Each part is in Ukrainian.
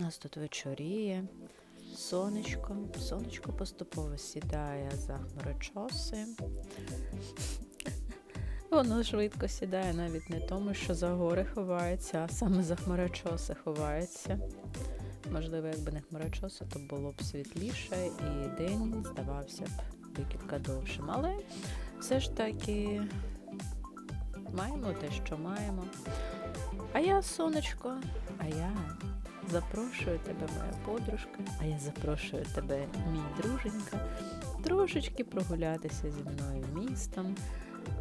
нас тут вечоріє. Сонечко, сонечко поступово сідає за хмарочоси. Воно швидко сідає навіть не тому, що за гори ховається, а саме за хмарочоси ховається. Можливо, якби не хмарочоси, то було б світліше і день здавався б декілька довшим. Але все ж таки маємо те, що маємо. А я, сонечко, а я запрошую тебе, моя подружка, а я запрошую тебе, мій друженька, трошечки прогулятися зі мною містом,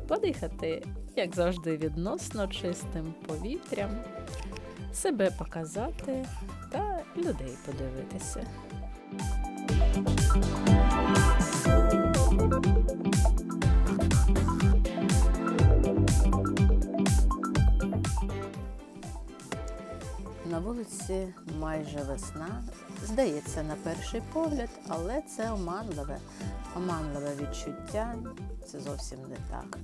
подихати, як завжди, відносно чистим повітрям, себе показати та людей подивитися. Вулиці майже весна. Здається, на перший погляд, але це оманливе. Оманливе відчуття. Це зовсім не так.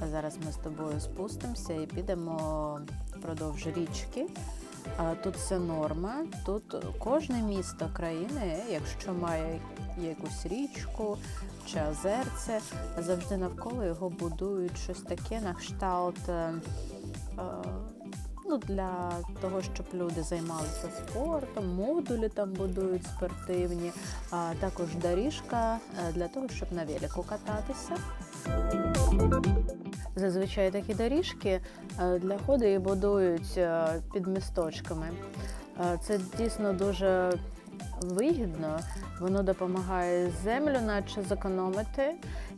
А зараз ми з тобою спустимося і підемо впродовж річки. Тут все норма. Тут кожне місто країни, якщо має якусь річку чи озерце, завжди навколо його будують щось таке на кшталт. Ну, для того, щоб люди займалися спортом, модулі там будують спортивні, а також доріжка е, для того, щоб на велику кататися. Зазвичай такі доріжки е, для ходу і будують е, під місточками. Це дійсно дуже вигідно. Воно допомагає землю, наче зекономити,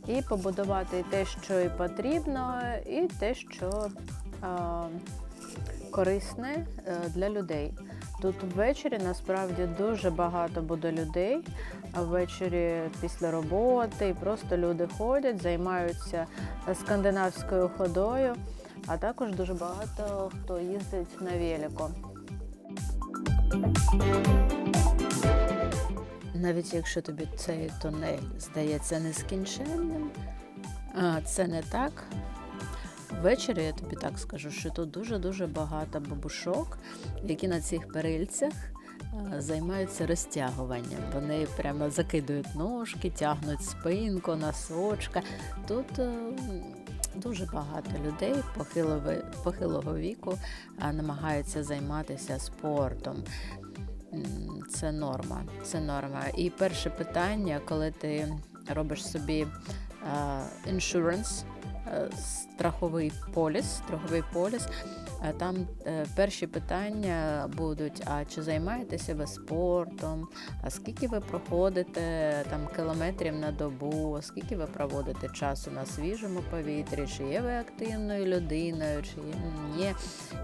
і побудувати те, що і потрібно, і те, що корисне е, для людей. Тут ввечері насправді дуже багато буде людей. А ввечері після роботи і просто люди ходять, займаються скандинавською ходою, а також дуже багато хто їздить на велику. Навіть якщо тобі цей тунель здається нескінченним, це не так. Ввечері я тобі так скажу, що тут дуже-дуже багато бабушок, які на цих перильцях е, займаються розтягуванням. Вони прямо закидують ножки, тягнуть спинку, носочка. Тут е, дуже багато людей похилого, похилого віку е, намагаються займатися спортом. Це норма. Це норма. І перше питання, коли ти робиш собі insurance, страховий поліс, страховий поліс. е, Там е, перші питання будуть: а чи займаєтеся ви спортом? А скільки ви проходите там кілометрів на добу? Скільки ви проводите часу на свіжому повітрі? Чи є ви активною людиною, чи ні?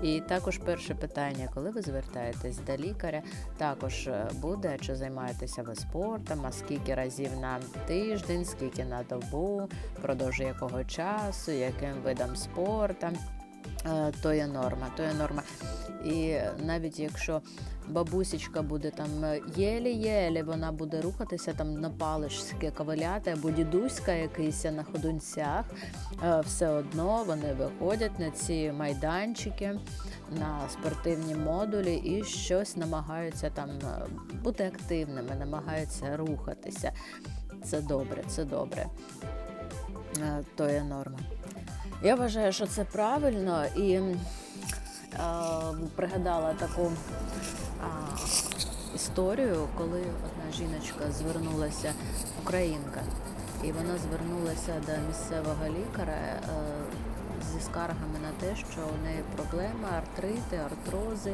І також перше питання, коли ви звертаєтесь до лікаря, також е, буде, чи займаєтеся ви спортом, а скільки разів на тиждень, скільки на добу, впродовж якого часу, яким видом спорту. Е, То є норма, то є норма. І навіть якщо бабусечка буде там е, єлі-єлі, вона буде рухатися там на палички ковиляти, або дідуська якийсь на ходунцях, е, все одно вони виходять на ці майданчики, на спортивні модулі і щось намагаються там бути активними, намагаються рухатися. Це добре, це добре. Е, То є норма. Я вважаю, що це правильно і е, пригадала таку а, історію, коли одна жіночка звернулася, українка, і вона звернулася до місцевого лікаря е, зі скаргами на те, що у неї проблеми, артрити, артрози,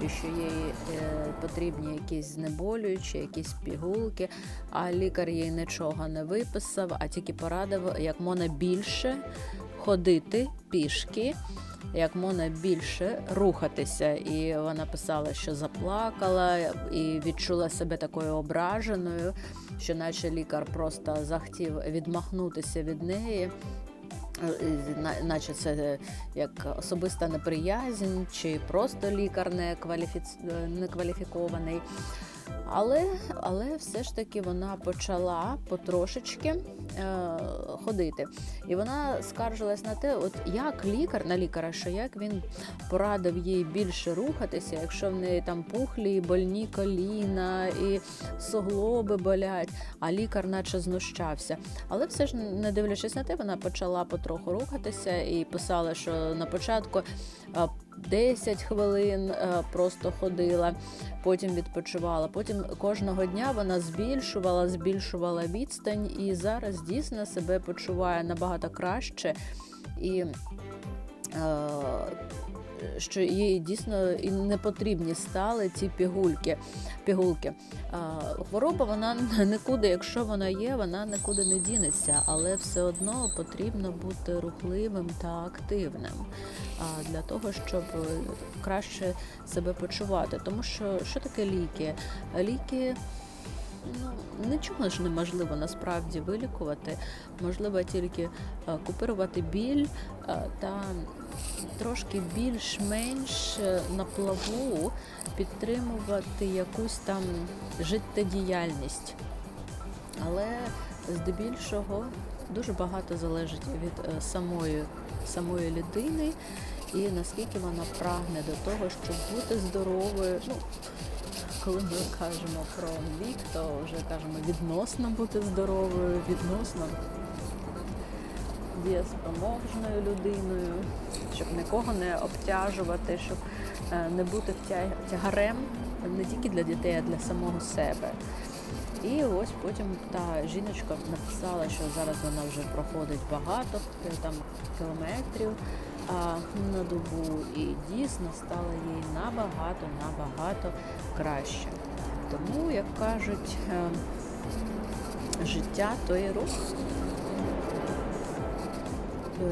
і що їй е, потрібні якісь знеболюючі, якісь пігулки, а лікар їй нічого не виписав, а тільки порадив, як можна більше ходити пішки, як можна більше рухатися. І вона писала, що заплакала і відчула себе такою ображеною, що наче лікар просто захотів відмахнутися від неї. Е, на- Наче це як особиста неприязнь, чи просто лікар не, не кваліфікований. Але, але все ж таки вона почала потрошечки е, ходити. І вона скаржилась на те, от як лікар на лікаря, що як він порадив їй більше рухатися, якщо в неї там пухлі, больні коліна, і суглоби болять, а лікар наче знущався. Але все ж не дивлячись на те, вона почала потроху рухатися і писала, що на початку е, 10 хвилин е, просто ходила, потім відпочивала. Потім кожного дня вона збільшувала, збільшувала відстань, і зараз дійсно себе почуває набагато краще. І е, що їй дійсно і не потрібні стали ці пігульки. пігулки. Хвороба вона нікуди, якщо вона є, вона нікуди не дінеться, але все одно потрібно бути рухливим та активним для того, щоб краще себе почувати. Тому що що таке ліки? Ліки. Ну, нічого ж неможливо насправді вилікувати. Можливо тільки е, купирувати біль е, та трошки більш-менш е, на плаву підтримувати якусь там життєдіяльність. Але здебільшого дуже багато залежить від самої, самої людини і наскільки вона прагне до того, щоб бути здоровою. Ну, коли ми кажемо про вік, то вже кажемо відносно бути здоровою, відносно дієспроможною людиною, щоб нікого не обтяжувати, щоб е, не бути тягарем не тільки для дітей, а для самого себе. І ось потім та жіночка написала, що зараз вона вже проходить багато е, там кілометрів на добу, і дійсно стало їй набагато набагато краще. Тому, як кажуть, е, життя то і рух.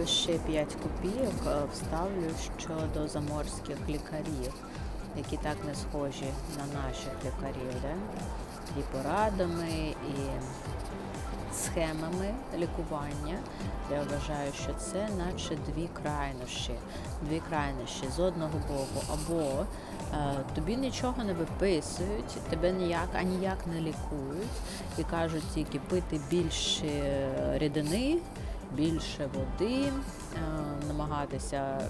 Ще 5 копійок е, вставлю щодо заморських лікарів, які так не схожі на наших лікарів. Да? І порадами, і схемами лікування. Я вважаю, що це наче дві крайнощі. Дві крайнощі з одного боку, або е, тобі нічого не виписують, тебе ніяк аніяк не лікують і кажуть тільки пити більше рідини, більше води, е, намагатися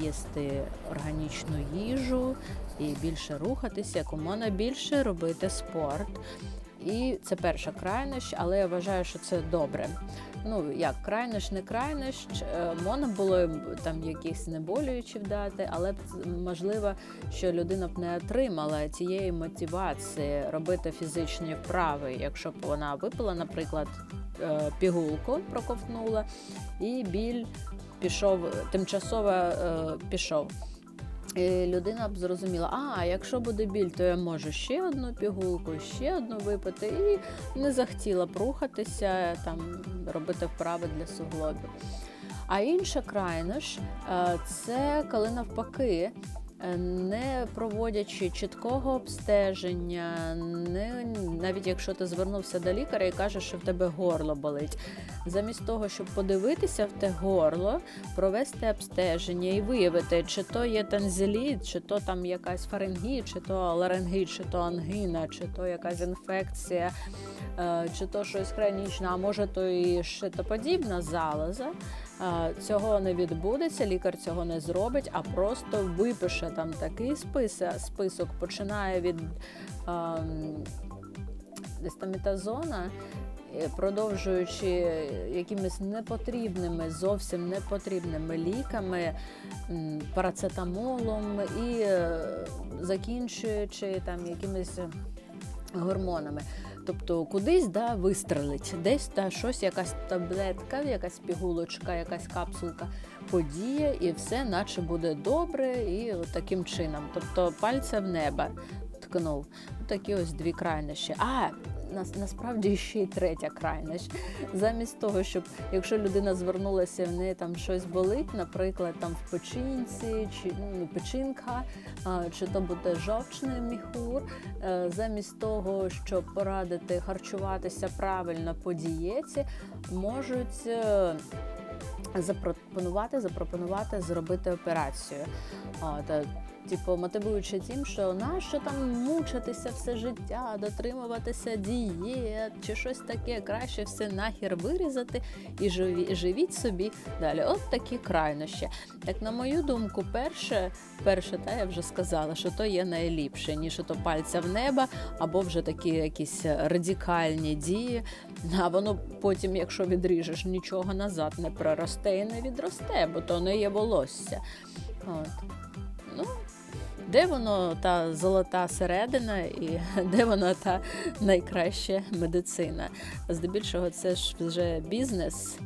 їсти органічну їжу і більше рухатися, як можна більше робити спорт. І це перша крайнощ, але я вважаю, що це добре. Ну як крайнощ, не крайнощ, е, можна було там якісь знеболюючі вдати, але можливо, що людина б не отримала цієї мотивації робити фізичні вправи, якщо б вона випила, наприклад, е, пігулку проковтнула, і біль пішов тимчасово е, пішов. Людина б зрозуміла, а якщо буде біль, то я можу ще одну пігулку, ще одну випити, і не захотіла б рухатися, там робити вправи для суглобів. А інша крайність е, – це коли навпаки не проводячи чіткого обстеження, не навіть якщо ти звернувся до лікаря і кажеш, що в тебе горло болить. Замість того, щоб подивитися в те горло, провести обстеження і виявити, чи то є танзеліт, чи то там якась фарингіт, чи то ларингіт, чи то ангина, чи то якась інфекція, е, чи то щось хронічне, а може то і шитоподібна залоза цього не відбудеться, лікар цього не зробить, а просто випише там такий список, список починає від дестамітазона, продовжуючи якимись непотрібними, зовсім непотрібними ліками, парацетамолом і е, закінчуючи там якимись гормонами. Тобто кудись да, вистрелить, десь та щось, якась таблетка, якась пігулочка, якась капсулка подіє, і все, наче буде добре, і от таким чином. Тобто пальця в небо ткнув. Такі ось дві крайнощі. А насправді ще й третя крайність. Замість того, щоб якщо людина звернулася, в неї там щось болить, наприклад, там в печінці, чи ну, печінка, чи то буде жовчний міхур, е, замість того, щоб порадити харчуватися правильно по дієті, можуть. Е, запропонувати, запропонувати зробити операцію. От, типу, мотивуючи тим, що нащо там мучитися все життя, дотримуватися дієт чи щось таке, краще все нахер вирізати і живі, живіть собі далі. От такі крайнощі. Так, на мою думку, перше, перше, та я вже сказала, що то є найліпше, ніж то пальця в небо, або вже такі якісь радикальні дії. А воно потім, якщо відріжеш, нічого назад не проросте і не відросте, бо то не є волосся. От. Ну, де воно та золота середина і де вона та найкраща медицина? Здебільшого, це ж вже бізнес.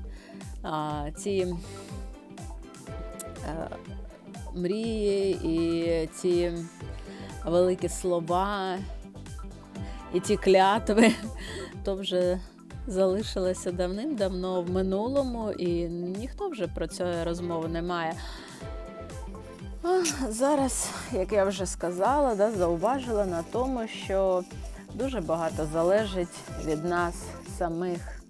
А, ці е, мрії і ці великі слова, і ті клятви, то вже залишилося давним-давно в минулому, і ніхто вже про це розмови не має. Зараз, як я вже сказала, да, зауважила на тому, що дуже багато залежить від нас самих.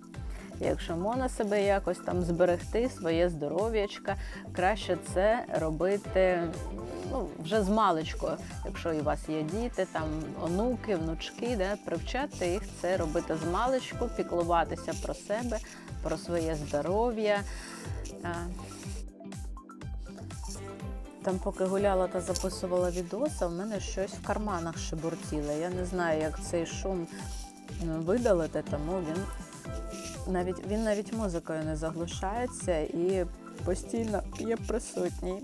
Якщо можна себе якось там зберегти, своє здоров'ячка, краще це робити ну, вже з маличкою. Якщо у вас є діти, там онуки, внучки, да, привчати їх це робити з маличку, піклуватися про себе, про своє здоров'я. Там, поки гуляла та записувала відоси, в мене щось в карманах шебуртіло. Я не знаю, як цей шум видалити, тому він навіть він навіть музикою не заглушається і постійно є присутній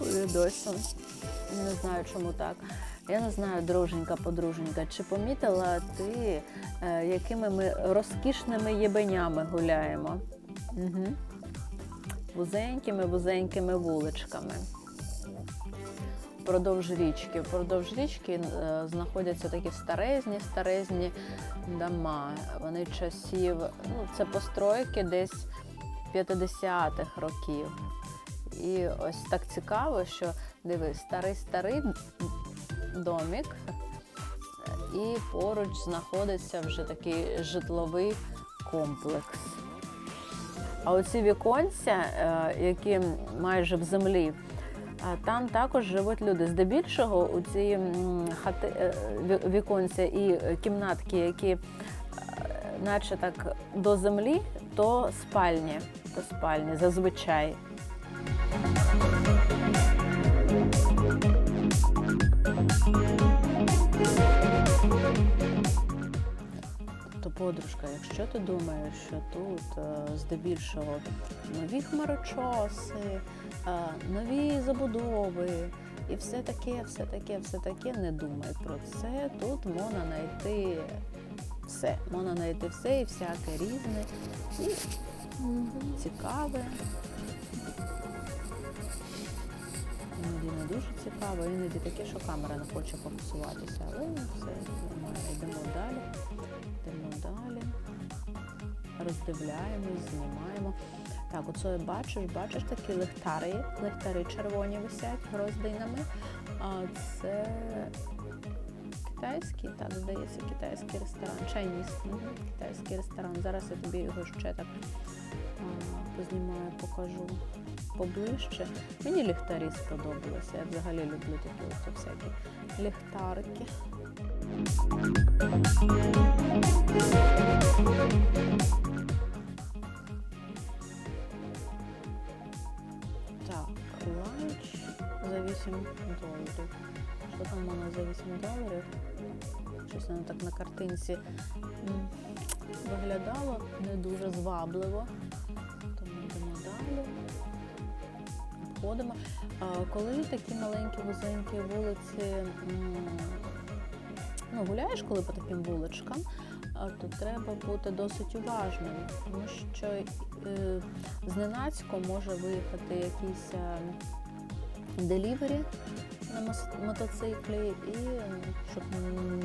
у відосі. Не знаю, чому так. Я не знаю, друженька, подруженька, чи помітила ти, е, якими ми розкішними єбенями гуляємо? Угу. Вузенькими, вузенькими вуличками. Впродовж річки. Впродовж річки е, знаходяться такі старезні, старезні дома. Вони часів, ну, це постройки десь 50-х років. І ось так цікаво, що дивись, старий-старий домик, і поруч знаходиться вже такий житловий комплекс. А оці віконця, е, які майже в землі, там також живуть люди. Здебільшого у ці хати е, віконця і кімнатки, які е, наче так до землі, то спальні, то спальні зазвичай. Подружка, якщо ти думаєш, що тут е, здебільшого нові хмарочоси, е, нові забудови і все таке, все таке, все таке, не думай про це. Тут можна знайти все. Можна знайти все і всяке різне і цікаве. Іноді не дуже цікаво, іноді таке, що камера не хоче фокусуватися, але все нормально. Йдемо далі. Йдемо далі. Роздивляємось, знімаємо. Так, оце бачиш, бачиш такі ліхтари, ліхтари червоні висять гроздинами. А це китайський, так, здається, китайський ресторан. Чайніс, китайський ресторан. Зараз я тобі його ще так познімаю, покажу поближче. Мені ліхтарі сподобалися. Я взагалі люблю такі ось всякі ліхтарики. Так, ланч за 8 доларів. Що там у нас за 8 доларів? Щось воно так на картинці виглядало не дуже звабливо. Тому йдемо далі. Обходимо. Коли такі маленькі вузенькі вулиці, ну, гуляєш коли по таким вуличкам, то треба бути досить уважним, тому що е, зненацько може виїхати якийсь е, делівері на мотоциклі, і е, щоб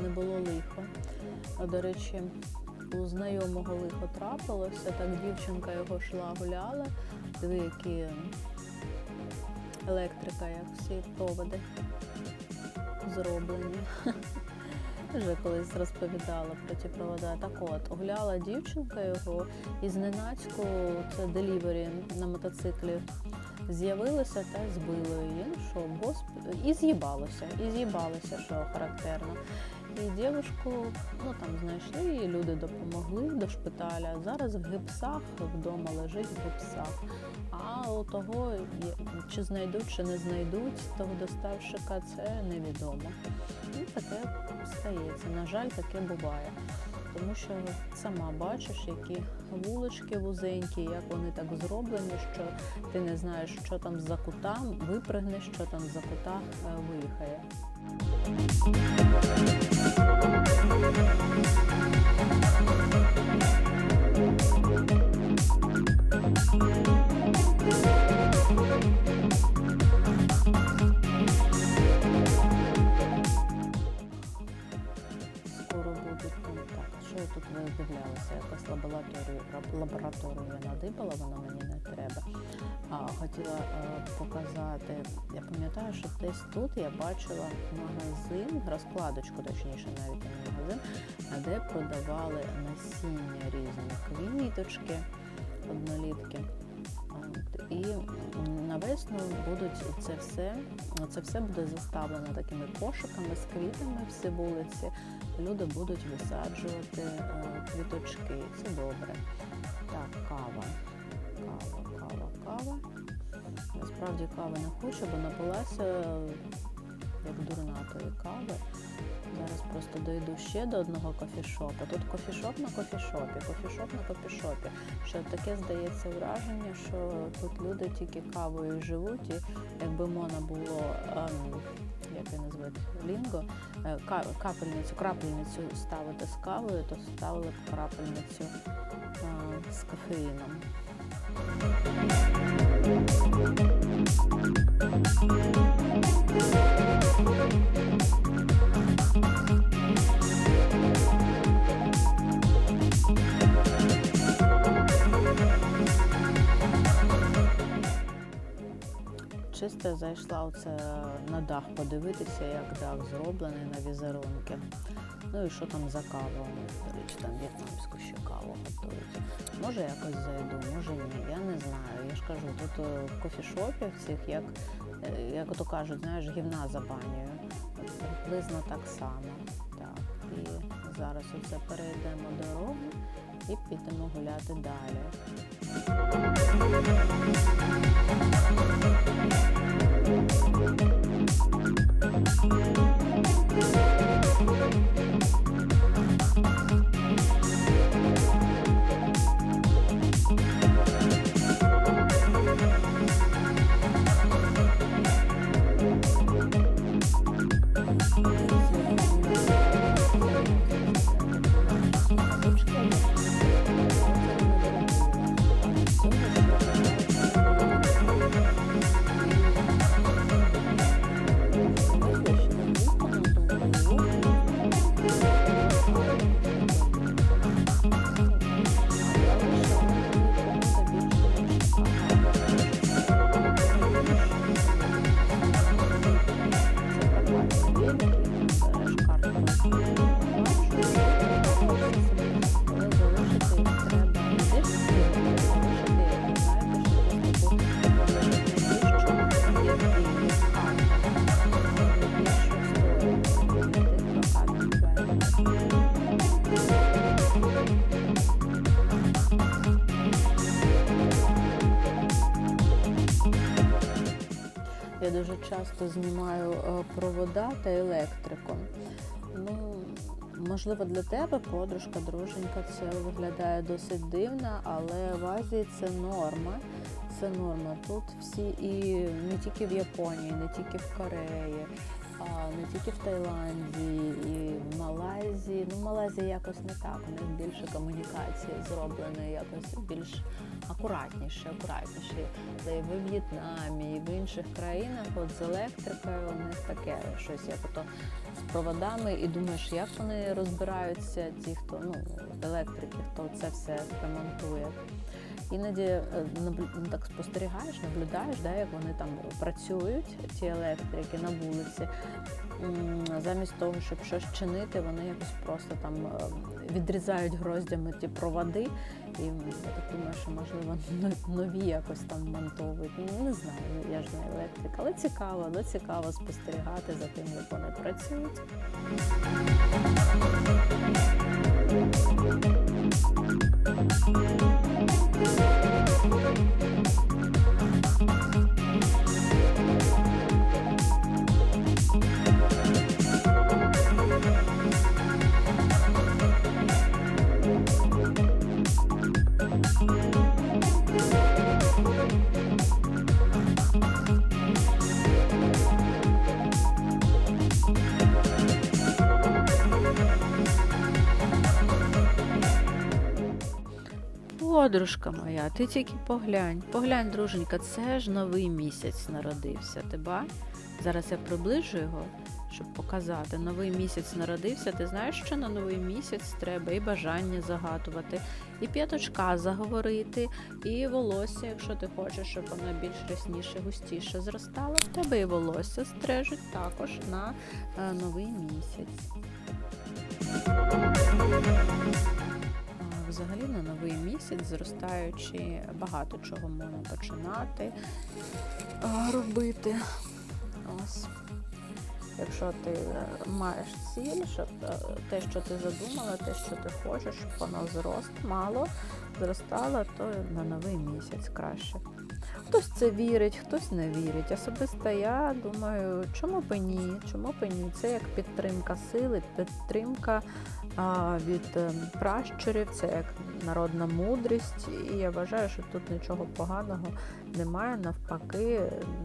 не було лихо. До речі, у знайомого лихо трапилося, так дівчинка його йшла, гуляла, диви, які електрика, як всі проводи зроблені. вже колись розповідала про ті провода. Так от, гуляла дівчинка його і зненацьку це делівері на мотоциклі з'явилося та збило її. Ну що, господи, і з'їбалося, і з'їбалося, що характерно. І дівчинку, ну там знайшли її, люди допомогли до шпиталя. Зараз в гіпсах вдома лежить в гіпсах. А у того, чи знайдуть, чи не знайдуть того доставщика, це невідомо. І таке стається. На жаль, таке буває. Тому що сама бачиш, які вулички вузенькі, як вони так зроблені, що ти не знаєш, що там за кутам, випригнеш, що там за кута е, виїхає. Лабораторію я надибала, воно мені не треба. А хотіла е, показати. Я пам'ятаю, що десь тут я бачила магазин, розкладочку, точніше, навіть не магазин, де продавали насіння різні квіточки, однолітки. І м, на весну будуть це все, це все буде заставлено такими кошиками з квітами всі вулиці. Люди будуть висаджувати е, квіточки. Це добре. Так, кава. Кава, кава, кава. Насправді кави не хочу, бо напилася як дурна тої кави. Зараз просто дойду ще до одного кофішопу. Тут кофішоп на кофішопі, кофішоп на кофішопі. Що таке здається враження, що тут люди тільки кавою живуть, і якби можна було, ем, як її назвати, лінго, е, капельницю, крапельницю ставити з кавою, то ставили б крапельницю з кофеїном. Чисто зайшла оце на дах подивитися, як дах зроблений на візерунки. Ну і що там за? До речі, там в'єтнамську ще каву готують. Може якось зайду, може ні, я не знаю. Я ж кажу, тут е, в кофішопі всіх, як, е, як ото кажуть, знаєш, гівна за банею. От Приблизно так само. Так, і зараз оце перейдемо дорогу і підемо гуляти далі. Я часто знімаю е, провода та електрику. Ну, можливо, для тебе, подружка, друженька, це виглядає досить дивно, але в Азії це норма. Це норма. Тут всі і не тільки в Японії, не тільки в Кореї, не тільки в Таїланді, і в Малайзії. Ну, в Малайзії якось не так. У них більше комунікації зроблені, якось більш акуратніше, акуратніше. Та і в В'єтнамі, і в інших країнах, от з електрикою у них таке щось, як ото з проводами, і думаєш, як вони розбираються, ті, хто ну електрики, хто це все ремонтує. Іноді е, ну, так спостерігаєш, наблюдаєш, да, як вони там працюють, ці електрики на вулиці. Замість того, щоб щось чинити, вони якось просто там е, відрізають гроздями ті проводи. І я так думаю, що можливо нові якось там монтовують. Ну, Не знаю, я ж не електрик, але цікаво, але цікаво спостерігати за тим, як вони працюють. Подружка моя, ти тільки поглянь. Поглянь, друженька, це ж новий місяць народився. Ти ба? Зараз я приближу його, щоб показати. Новий місяць народився. Ти знаєш, що на новий місяць треба і бажання загадувати, і п'яточка заговорити, і волосся, якщо ти хочеш, щоб воно більш рясніше, густіше зростало. В тебе і волосся стрижуть також на е, новий місяць. Взагалі на новий місяць, зростаючи, багато чого можна починати робити. Ось. Якщо ти е, маєш ціль, щоб е, те, що ти задумала, те, що ти хочеш, щоб воно зрост мало зростало, то на новий місяць краще. Хтось це вірить, хтось не вірить. Особисто я думаю, чому б ні? Чому б ні? Це як підтримка сили, підтримка від е, пращурів, це як народна мудрість. І я вважаю, що тут нічого поганого немає. Навпаки,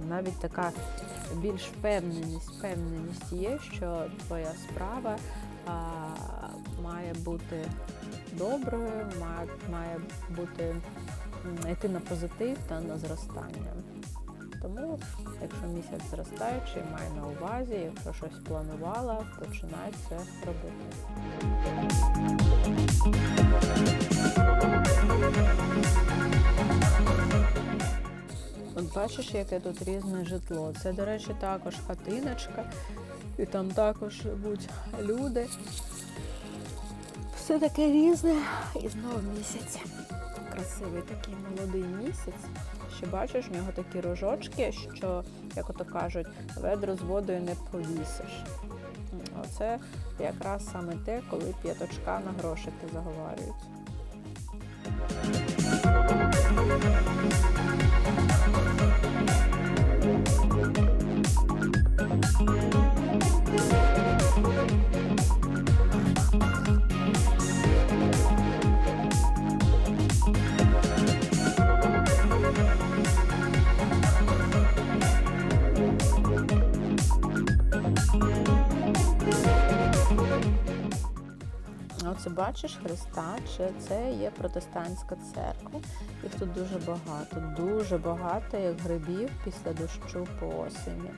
навіть така більш впевненість, впевненість є, що твоя справа а, має бути доброю, має, має бути йти на позитив та на зростання. Тому, якщо місяць зростаючий, май на увазі, якщо щось планувала, починай це робити. От бачиш, яке тут різне житло. Це, до речі, також хатиночка, і там також живуть люди. Все таке різне і знову місяць. Красивий такий молодий місяць. Ще бачиш, в нього такі рожочки, що, як ото кажуть, ведро з водою не повісиш. Оце якраз саме те, коли п'яточка на грошики заговарюють. Оце бачиш Христа, чи це є протестантська церква. Їх тут дуже багато, дуже багато, як грибів після дощу по осені.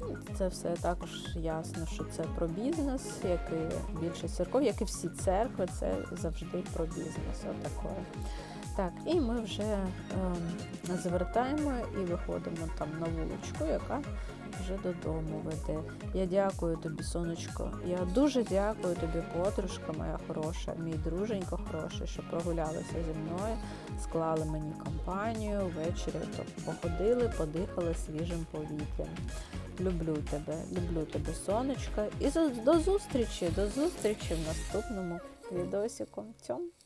Ну, Це все також ясно, що це про бізнес, як і більшість церков, як і всі церкви, це завжди про бізнес. Отакое. Так, і ми вже ем, звертаємо і виходимо там на вуличку, яка вже додому веде. Я дякую тобі, сонечко. Я дуже дякую тобі, подружка моя хороша, мій друженько хороший, що прогулялися зі мною, склали мені компанію, ввечері то походили, подихали свіжим повітрям. Люблю тебе, люблю тебе, сонечко. І до зустрічі, до зустрічі в наступному відосіку. Цьом!